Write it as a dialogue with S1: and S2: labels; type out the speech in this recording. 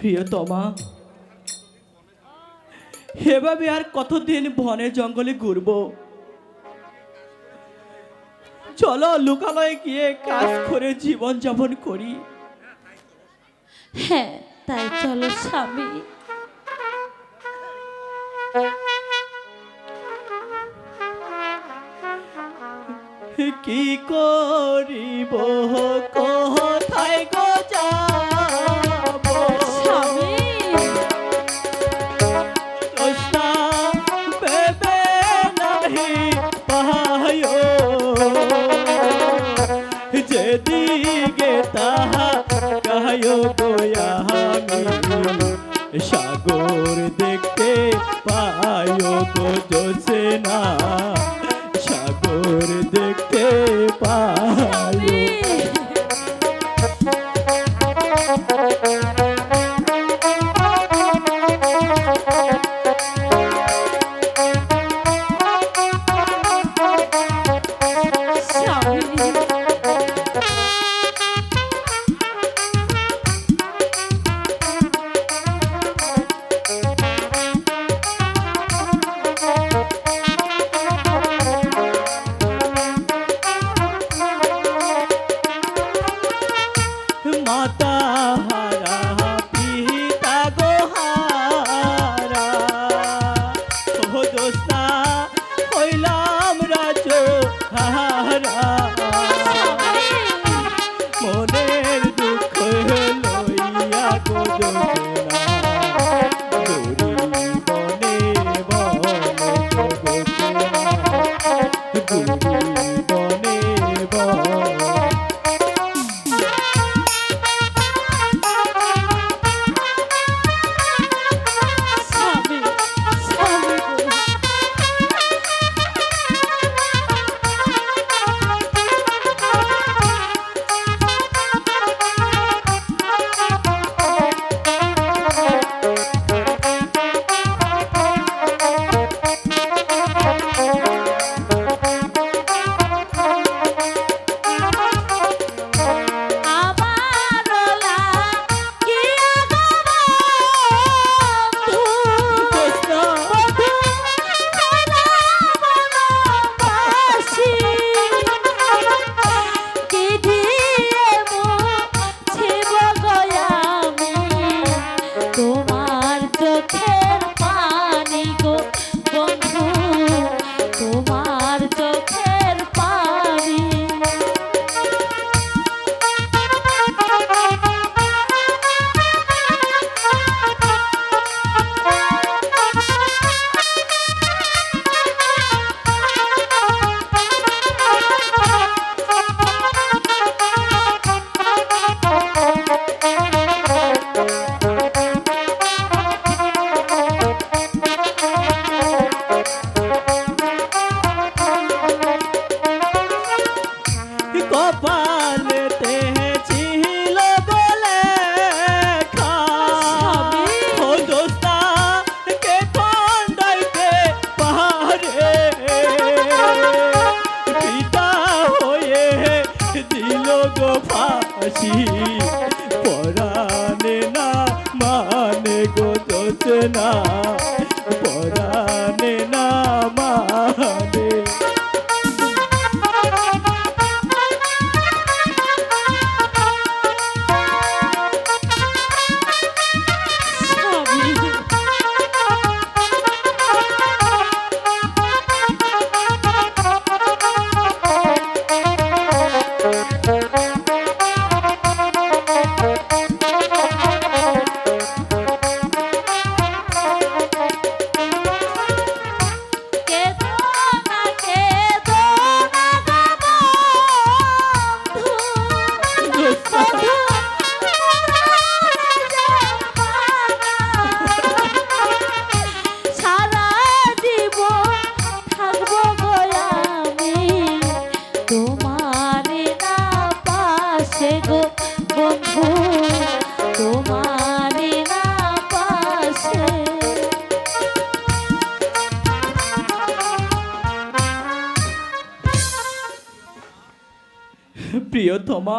S1: প্রিয়তমা এভাবে আর কতদিন বনে জঙ্গলে ঘুরব? চলো লোকালয়ে গিয়ে কাজ করে জীবন যাপন করি।
S2: হ্যাঁ তাই চলো স্বামী।
S1: কি করিব? কোথায় গো যাব যেদিকে তাহা কাহায় গোয়ামি সাগর দেখতে পায়ো গো জোসে না। সাগর দেখতে পায় হা গো ফাঁসি পরাণে না মানে গো না পরাণে না মানে প্রিয়তমা